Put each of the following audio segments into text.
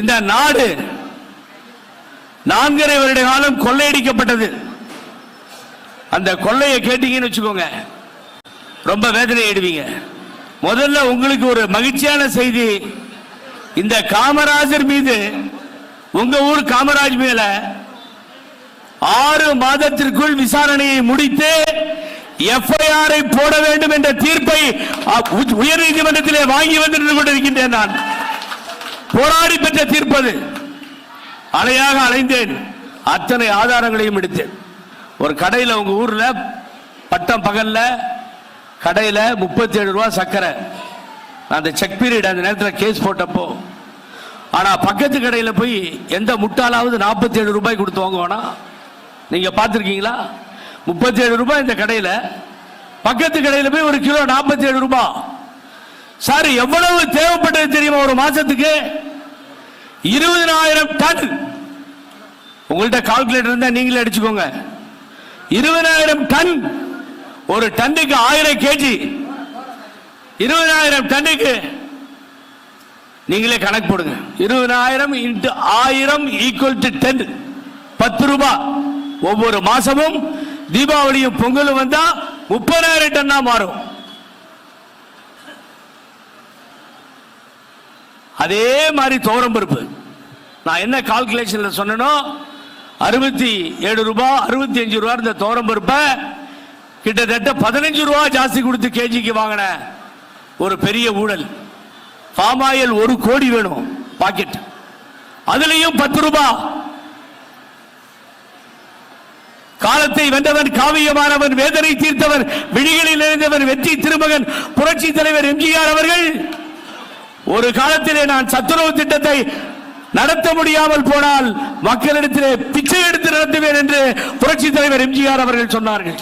இந்த நாடு நான்கரை வருட காலம் கொள்ளையடிக்கப்பட்டது. அந்த கொள்ளையை கேட்டீங்கன்னு வச்சுக்கோங்க. ரொம்ப வேதனை ஆயிடுவீங்க முதல்ல உங்களுக்கு ஒரு மகிழ்ச்சியான செய்தி. இந்த காமராஜர் மீது உங்க ஊர் காமராஜ் மேல ஆறு மாதத்திற்குள் விசாரணையை முடித்து எஃப்ஐஆரை போட வேண்டும் என்ற தீர்ப்பை உயர் நீதிமன்றத்திலே வாங்கி வந்திருந்து கொண்டிருக்கின்றேன் நான். போராடி பெற்ற தீர்ப்பது அலையாக அலைந்தேன். அத்தனை ஆதாரங்களையும் எடுத்தேன். ஒரு கடையில் உங்க ஊர்ல பட்டம் பகல்ல கடையில் முப்பத்தி ஏழு ரூபா சர்க்கரை நான் அந்த செக் பீரியட் அந்த நேரத்தில் கேஸ் போட்டப்போ ஆனால் பக்கத்து கடையில் போய் எந்த முட்டாளாவது நாற்பத்தி ஏழு ரூபாய் கொடுத்து வாங்குவானா? நீங்கள் பார்த்துருக்கீங்களா? முப்பத்தி ஏழு ரூபாய் இந்த கடையில் பக்கத்து கடையில் போய் ஒரு கிலோ நாற்பத்தி ஏழு ரூபாய் சார் எவ்வளவு தேவைப்பட்டது தெரியுமா ஒரு மாசத்துக்கு? இருபதனாயிரம் டன். உங்கள்ட்ட கால்குலேட்டர் இருந்தா நீங்களே அடிச்சுக்கோங்க. இருபதாயிரம் டன். ஒரு டன்னுக்கு ஆயிரம் கேஜி. இருபதாயிரம் டன்னுக்கு நீங்களே கணக்கு போடுங்க. இருபதாயிரம் இன்ட்டு ஆயிரம் ஈக்குவல் டு டென் பத்து ரூபாய் ஒவ்வொரு மாசமும் தீபாவளியும் பொங்கலும் வந்தா முப்பதாயிரம் டன்னா மாறும். அதே மாதிரி துவரம் பருப்பு. நான் என்ன கால்குலேஷன்ல சொன்னனோ அறுபத்தி ஏழு ரூபாய் அறுபத்தி அஞ்சு ரூபா இந்த துவரம் பருப்பை கிட்டத்தட்ட பதினஞ்சு ரூபா ஜாஸ்தி கொடுத்து கேஜிக்கு வாங்கின ஒரு பெரிய ஊழல். பாம் ஆயில் ஒரு கோடி வேணும் பாக்கெட் அதுலயும் பத்து ரூபாய் காலத்தை வென்றவன் காவியமானவன் வேதனை தீர்த்தவன் விழிகளில் இருந்தவன் வெற்றி திருமகன் புரட்சி தலைவர் எம்ஜிஆர் அவர்கள் ஒரு காலத்திலே நான் சத்துணவு திட்டத்தை நடத்த முடியாமல் போனால் மக்களிடத்திலே பிச்சை எடுத்து நடத்துவேன் என்று புரட்சி தலைவர் எம்ஜிஆர் அவர்கள் சொன்னார்கள்.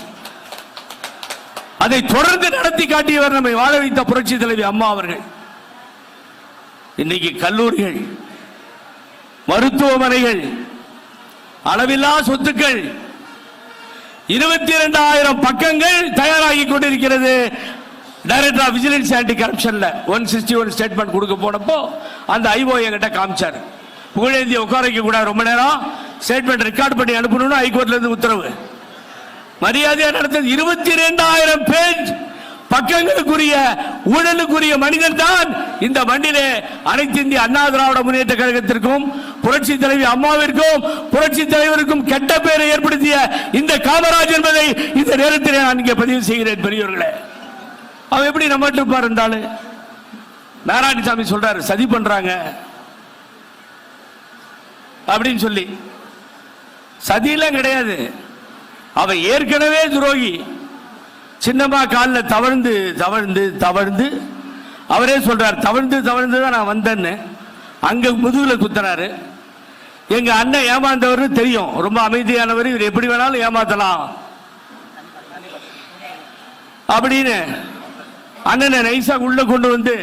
அதை தொடர்ந்து நடத்தி காட்டியவர் நம்மை வாழ வைத்த புரட்சி தலைவி அம்மா அவர்கள். இன்னைக்கு கல்லூரிகள் மருத்துவமனைகள் அளவில்லா சொத்துக்கள் இருபத்தி இரண்டாயிரம் பக்கங்கள் தயாராகி கொண்டிருக்கிறது. டைரக்டர் ஆஃப் விஜிலன்ஸ் ஆன்டி கரப்ஷன்ல ஒன் சிக்ஸ்டி ஒன் ஸ்டேட்மெண்ட் கொடுக்க போனப்போ அந்த ஐஓ என்கிட்ட காமிச்சார். புகழேந்திய உட்கார கூட ரொம்ப நேரம் ஸ்டேட்மெண்ட் ரெக்கார்ட் பண்ணி அனுப்பணும்னு ஹைகோர்ட்ல இருந்து உத்தரவு. மரியாதையா நடத்தது இருபத்தி இரண்டாயிரம் பேஜ் பக்கங்களுக்குரிய ஊழலுக்குரிய மனிதன் தான் இந்த மண்ணிலே அனைத்து இந்திய அண்ணா திராவிட முன்னேற்ற கழகத்திற்கும் புரட்சி தலைவி அம்மாவிற்கும் புரட்சி தலைவருக்கும் கெட்ட பெயரை ஏற்படுத்திய இந்த காமராஜ் என்பதை இந்த நேரத்தில் நான் இங்கே பதிவு செய்கிறேன் பெரியவர்களே அவன் எப்படி நம்ம இருப்பார் இருந்தாலும் நாராயணசாமி சொல்றாரு சதி பண்றாங்க. அப்படின்னு சொல்லி. சதியெல்லாம் கிடையாது. அவன் ஏற்கனவே துரோகி. சின்னம்மா காலில் தவழ்ந்து தவழ்ந்து தவழ்ந்து. அவரே சொல்றார் தவழ்ந்து தவழ்ந்து தான் நான் வந்தேன்னு. அங்க முதுகுல குத்துறாரு. எங்க அண்ணன் ஏமாந்தவர் தெரியும். ரொம்ப அமைதியானவர் இவர் எப்படி வேணாலும் ஏமாத்தலாம். அப்படின்னு அண்ணனை நைசா உள்ள கொண்டு வந்து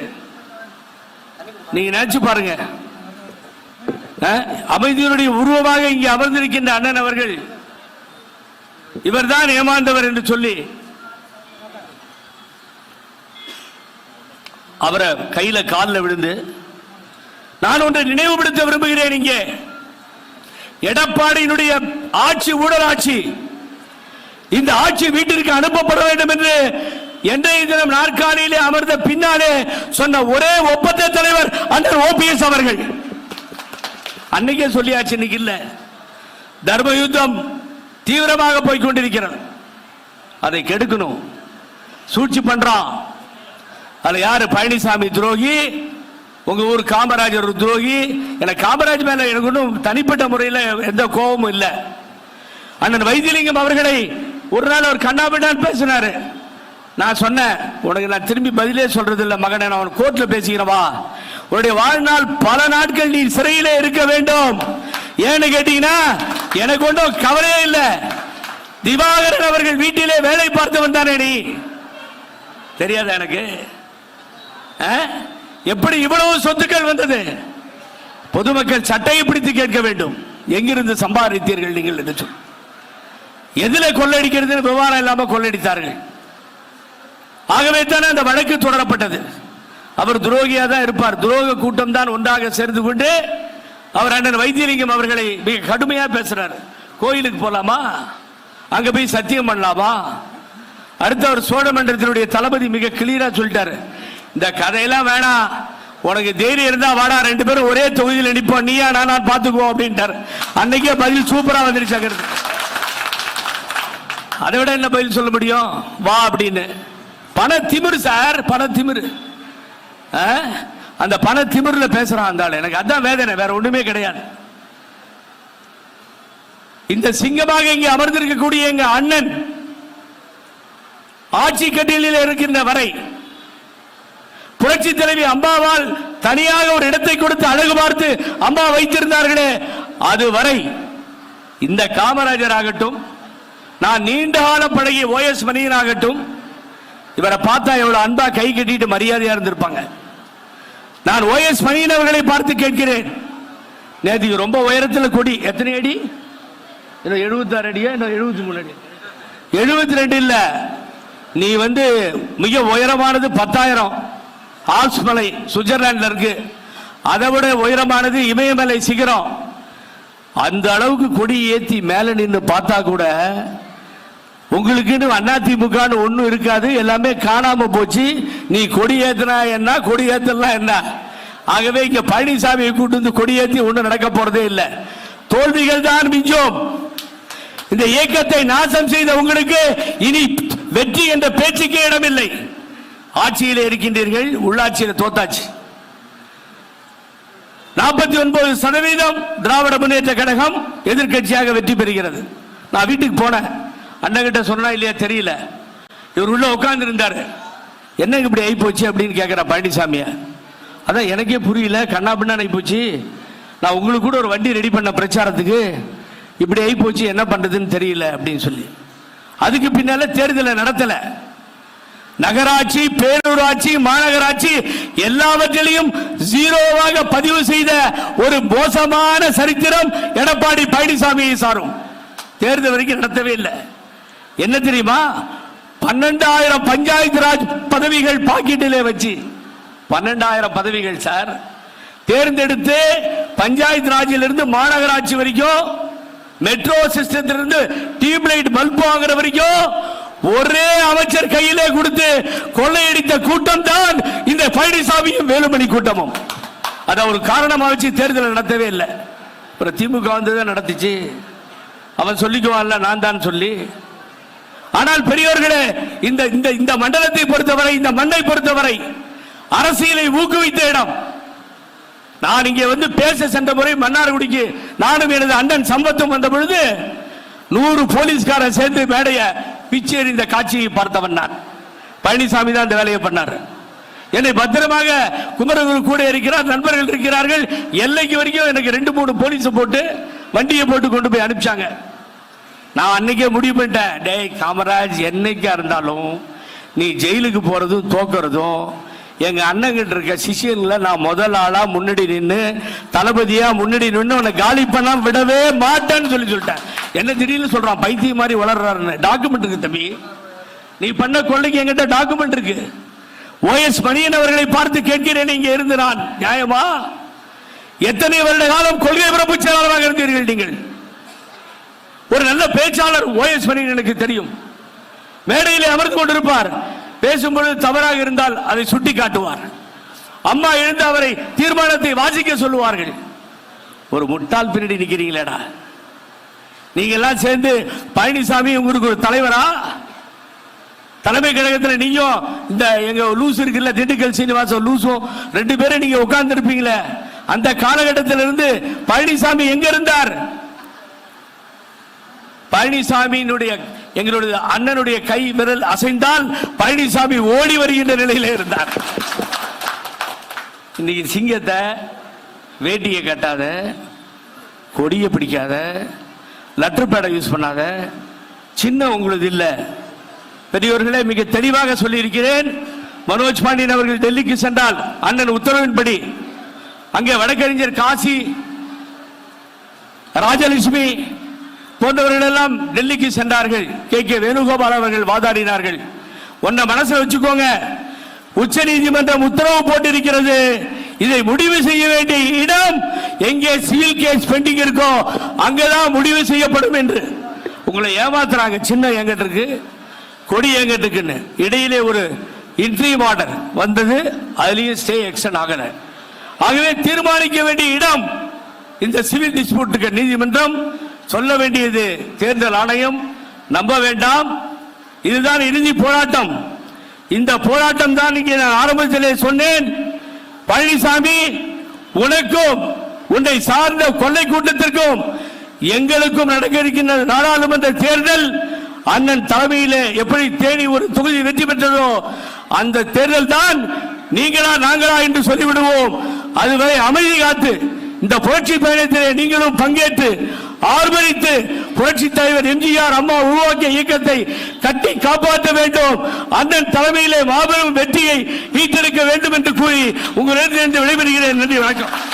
நீங்க நினைச்சு பாருங்க. அஹ், அமைதியினுடைய உருவமாக இங்கே அமர்ந்திருக்கின்ற அண்ணன் அவர்கள் இவர்தான் ஏமாந்தவர் என்று சொல்லி அவரை கையில காலில் விழுந்து நான் ஒன்றை நினைவுபடுத்த விரும்புகிறேன் இங்கே. எடப்பாடியினுடைய ஆட்சி ஊழல் ஆட்சி இந்த ஆட்சி வீட்டிற்கு அனுப்பப்பட வேண்டும் என்று இன்றைய தினம் நாற்காலியிலே அமர்ந்த பின்னாலே சொன்ன ஒரே ஒப்பந்த தலைவர் அண்ணன் ஓபிஎஸ் அவர்கள். அன்னைக்கே சொல்லியாச்சு இன்னைக்கு இல்ல. தர்ம யுத்தம் தீவிரமாக போய் கொண்டிருக்கிறது அதை கெடுக்கணும். சூழ்ச்சி பண்றான் அதுல யாரு? பழனிசாமி துரோகி உங்க ஊர் காமராஜர் ஒரு துரோகி. எனக்கு காமராஜ் மேல எனக்கு ஒன்றும் தனிப்பட்ட முறையில் எந்த கோபமும் இல்லை. அண்ணன் வைத்தியலிங்கம் அவர்களை ஒரு நாள் அவர் கண்ணாபிண்டான் பேசினாரு. நான் சொன்னேன் உனக்கு நான் திரும்பி பதிலே சொல்றது இல்லை மகனை நான் அவன் கோர்ட்ல பேசிக்கிறவா உன்னுடைய வாழ்நாள் பல நாட்கள் நீ சிறையிலே இருக்க வேண்டும். ஏன்னு கேட்டீங்கன்னா எனக்கு ஒன்றும் கவலையே இல்லை. திவாகரன் அவர்கள் வீட்டிலே வேலை பார்த்தவன் தானே நீ. தெரியாதா எனக்கு? ஆ? எப்படி இவ்வளவு சொத்துக்கள் வந்தது? பொதுமக்கள் சட்டையை பிடித்து கேட்க வேண்டும். எங்கிருந்து சம்பாதித்தீர்கள் நீங்கள் என்று சொல். எதுல கொள்ளடிக்கிறது விவகாரம் இல்லாமல் கொள்ளடித்தார்கள். ஆகவே தானே அந்த வழக்கு தொடரப்பட்டது. அவர் துரோகியா தான் இருப்பார். துரோக கூட்டம் தான் ஒன்றாக சேர்ந்து கொண்டு அவர் அண்ணன் வைத்தியலிங்கம் அவர்களை மிக கடுமையா பேசுறார். கோயிலுக்கு போலாமா? அங்க போய் சத்தியம் பண்ணலாமா? அடுத்து அவர் சோழமன்றத்தினுடைய தளபதி மிக கிளியரா சொல்லிட்டாரு. இந்த கதையெல்லாம் வேணாம். உனக்கு தைரியம் இருந்தா வாடா ரெண்டு பேரும் ஒரே தொகுதியில் நிற்போம் நீயா நான் நான் பாத்துக்குவோம் அப்படின்ட்டார். அன்னைக்கே பதில் சூப்பரா வந்துருச்சு அதை விட என்ன பதில் சொல்ல முடியும்? வா அப்படின்னு. பண சார் பண ஆ? அந்த பண திமிருல பேசுறான் அந்த ஆள். எனக்கு அதான் வேதனை வேற ஒண்ணுமே கிடையாது. இந்த சிங்கமாக இங்கே அமர்ந்திருக்கக்கூடிய எங்க அண்ணன் ஆட்சி கட்டிலில் இருக்கின்ற வரை புரட்சி தலைவி அம்பாவால் தனியாக ஒரு இடத்தை கொடுத்து அழகு பார்த்து அம்மா வைத்திருந்தார்களே அது வரை இந்த காமராஜர் ஆகட்டும் நான் நீண்ட காலம் பழகிய ஓஎஸ் மணியன் ஆகட்டும் இவரை பார்த்தா எவ்வளவு அன்பா கை கட்டிட்டு மரியாதையா இருந்திருப்பாங்க. நான் ஓஎஸ் மணியன் அவர்களை பார்த்து கேட்கிறேன். நேற்றுக்கு ரொம்ப உயரத்தில் கொடி. எத்தனை அடி? இன்னும் எழுபத்தாறு அடியா? இன்னும் எழுபத்தி மூணு அடி? எழுபத்தி ரெண்டு இல்லை. நீ வந்து மிக உயரமானது பத்தாயிரம். ஆல்ஸ் மலை சுவிட்சர்லாண்டில் இருக்கு. அதை விட உயரமானது இமயமலை சிகரம். அந்த அளவுக்கு கொடி ஏற்றி மேலே நின்று பார்த்தா கூட உங்களுக்குன்னு அதிமுகன்னு ஒண்ணும் இருக்காது. எல்லாமே காணாம போச்சு. நீ கொடி ஏத்தனா என்ன? கொடி ஏத்தலாம் என்ன? ஆகவே இங்க பழனிசாமியை கூட்டு வந்து கொடியேற்றி ஒன்றும் நடக்க போறதே இல்லை. தோல்விகள் தான் மிஞ்சோம். இந்த இயக்கத்தை நாசம் செய்த உங்களுக்கு இனி வெற்றி என்ற பேச்சுக்கே இடமில்லை. ஆட்சியில் இருக்கின்றீர்கள். உள்ளாட்சியில் தோத்தாச்சு. நாற்பத்தி ஒன்பது சதவீதம் திராவிட முன்னேற்ற கழகம் எதிர்க்கட்சியாக வெற்றி பெறுகிறது. நான் வீட்டுக்கு போனேன். அண்ணன் கிட்ட சொன்னா இல்லையா தெரியல. இவர் உள்ள உட்கார்ந்து இருந்தாரு என்ன இப்படி ஆகி போச்சு அப்படின்னு கேட்கிற பழனிசாமிய. அதான் எனக்கே புரியல கண்ணா பின்னா ஆகி போச்சு நான் உங்களுக்கு கூட ஒரு வண்டி ரெடி பண்ண பிரச்சாரத்துக்கு இப்படி ஆகி போச்சு என்ன பண்றதுன்னு தெரியல அப்படின்னு சொல்லி. அதுக்கு பின்னால தேர்தலை நடத்தல. நகராட்சி பேரூராட்சி மாநகராட்சி எல்லாவற்றிலையும் ஜீரோவாக பதிவு செய்த ஒரு மோசமான சரித்திரம் எடப்பாடி பழனிசாமியை சாரும். தேர்தல் வரைக்கும் நடத்தவே இல்லை. என்ன தெரியுமா? பன்னெண்டாயிரம் பஞ்சாயத்து ராஜ் பதவிகள் பாக்கெட்டிலே வச்சு. பன்னெண்டாயிரம் பதவிகள் சார். தேர்ந்தெடுத்து பஞ்சாயத்து ராஜிலிருந்து மாநகராட்சி வரைக்கும் மெட்ரோ சிஸ்டத்திலிருந்து டியூப் லைட் பல்ப் வாங்குற வரைக்கும் ஒரே அமைச்சர் கையிலே கொடுத்து கொள்ளையடித்த கூட்டம் தான் இந்த பழனிசாமியும் வேலுமணி கூட்டமும். அதை ஒரு காரணமாக வச்சு தேர்தலை நடத்தவே இல்லை. அப்புறம் திமுக வந்து தான் நடத்துச்சு. அவன் சொல்லிக்குவான்ல நான் தான் சொல்லி. ஆனால் பெரியவர்களே இந்த இந்த இந்த மண்டலத்தை பொறுத்தவரை இந்த மண்ணை பொறுத்தவரை அரசியலை ஊக்குவித்த இடம். நான் இங்கே வந்து பேச சென்ற முறை மன்னார்குடிக்கு நானும் எனது அண்ணன் சம்பத்தும் வந்த பொழுது நூறு போலீஸ்காரன் சேர்ந்து மேடைய பிச்சை எறிந்த காட்சியை பார்த்தவன் நான். பழனிசாமி தான் இந்த வேலையை பண்ணார். என்னை பத்திரமாக குமரகுரு கூட இருக்கிறார் நண்பர்கள் இருக்கிறார்கள். எல்லைக்கு வரைக்கும் எனக்கு ரெண்டு மூணு போலீஸ் போட்டு வண்டியை போட்டு கொண்டு போய் அனுப்பிச்சாங்க. நான் அன்னைக்கே முடிவு பண்ணிட்டேன். டேய் காமராஜ் என்னைக்கா இருந்தாலும் நீ ஜெயிலுக்கு போறதும் தோக்கிறதும் எங்க அண்ணங்கிட்ட இருக்க சிஷியன்ல நான் முதல் ஆளா முன்னாடி நின்று தளபதியா முன்னாடி நின்று உன்னை காலி பண்ணா விடவே மாட்டேன்னு சொல்லி சொல்லிட்டேன். என்ன திடீர்னு சொல்றான் பைத்தியம் மாதிரி வளர்றாருன்னு. டாக்குமெண்ட் இருக்கு தம்பி. நீ பண்ண கொள்ளைக்கு எங்கிட்ட டாக்குமெண்ட் இருக்கு. ஓஎஸ் மணியன் அவர்களை பார்த்து கேட்கிறேன் இங்க இருந்து நான். நியாயமா? எத்தனை வருட காலம் கொள்கை பிறப்பு செயலாளராக இருந்தீர்கள் நீங்கள்? ஒரு நல்ல பேச்சாளர் ஓஎஸ் மணியன் எனக்கு தெரியும். மேடையில் அமர்ந்து கொண்டிருப்பார். பேசும்பொழுது தவறாக இருந்தால் அதை சுட்டி காட்டுவார் அம்மா எழுந்து அவரை தீர்மானத்தை வாசிக்க சொல்லுவார்கள். ஒரு முட்டாள் பின்னாடி நிற்கிறீங்களேடா நீங்க எல்லாம் சேர்ந்து பழனிசாமி உங்களுக்கு ஒரு தலைவரா? தலைமை கழகத்தில் நீயும் இந்த எங்க லூஸ் இருக்குல்ல திண்டுக்கல் சீனிவாசம் லூசும் ரெண்டு பேரும் நீங்க உட்கார்ந்து இருப்பீங்களே அந்த காலகட்டத்திலிருந்து பழனிசாமி எங்க இருந்தார்? பழனிசாமியினுடைய எங்களுடைய அண்ணனுடைய கை விரல் அசைந்தால் பழனிசாமி ஓடி வருகின்ற நிலையில இருந்தார். இன்னைக்கு சிங்கத்தை வேட்டியை கட்டாத கொடியை பிடிக்காத லெட்டர் பேடை யூஸ் பண்ணாத சின்ன உங்களது இல்லை. பெரியவர்களே மிக தெளிவாக சொல்லியிருக்கிறேன். மனோஜ் பாண்டியன் அவர்கள் டெல்லிக்கு சென்றால் அண்ணன் உத்தரவின்படி அங்கே வழக்கறிஞர் காசி ராஜலட்சுமி போன்றவர்கள் எல்லாம் டெல்லிக்கு சென்றார்கள். கே. கே. வேணுகோபால் அவர்கள் வாதாடினார்கள். உன்னை மனசுல வச்சுக்கோங்க. உச்ச நீதிமன்றம் உத்தரவு போட்டிருக்கிறது. இதை முடிவு செய்ய வேண்டிய இடம் எங்கே சிவில் கேஸ் பெண்டிங் இருக்கோ அங்கதான் முடிவு செய்யப்படும் என்று. உங்களை ஏமாத்துறாங்க. சின்ன எங்கிட்ட இருக்கு கொடி எங்கிட்ட இருக்குன்னு. இடையிலே ஒரு இன்ட்ரீம் ஆர்டர் வந்தது. அதுலயும் ஸ்டே எக்ஷன் ஆகல. ஆகவே தீர்மானிக்க வேண்டிய இடம் இந்த சிவில் டிஸ்பியூட்டுக்கு நீதிமன்றம். சொல்ல வேண்டியது தேர்தல் ஆணையம் நம்ப வேண்டாம். இதுதான் இறுதி போராட்டம். இந்த போராட்டம் தான் இங்கே நான் ஆரம்பத்திலே சொன்னேன். பழனிசாமி உனக்கும் உன்னை சார்ந்த கொள்ளை கூட்டத்திற்கும் எங்களுக்கும் நடக்க இருக்கின்ற நாடாளுமன்ற தேர்தல் அண்ணன் தலைமையிலே எப்படி தேனி ஒரு தொகுதி வெற்றி பெற்றதோ அந்த தேர்தல் தான் நீங்களா நாங்களா என்று சொல்லிவிடுவோம். அதுவரை அமைதி காத்து இந்த புரட்சி பயணத்திலே நீங்களும் பங்கேற்று ஆர்ப்பரித்து புரட்சி தலைவர் எம்ஜிஆர் அம்மா உருவாக்கிய இயக்கத்தை கட்டி காப்பாற்ற வேண்டும். அண்ணன் தலைமையிலே மாபெரும் வெற்றியை ஈட்டெடுக்க வேண்டும் என்று கூறி உங்களிடத்திலிருந்து விடைபெறுகிறேன். நன்றி வணக்கம்.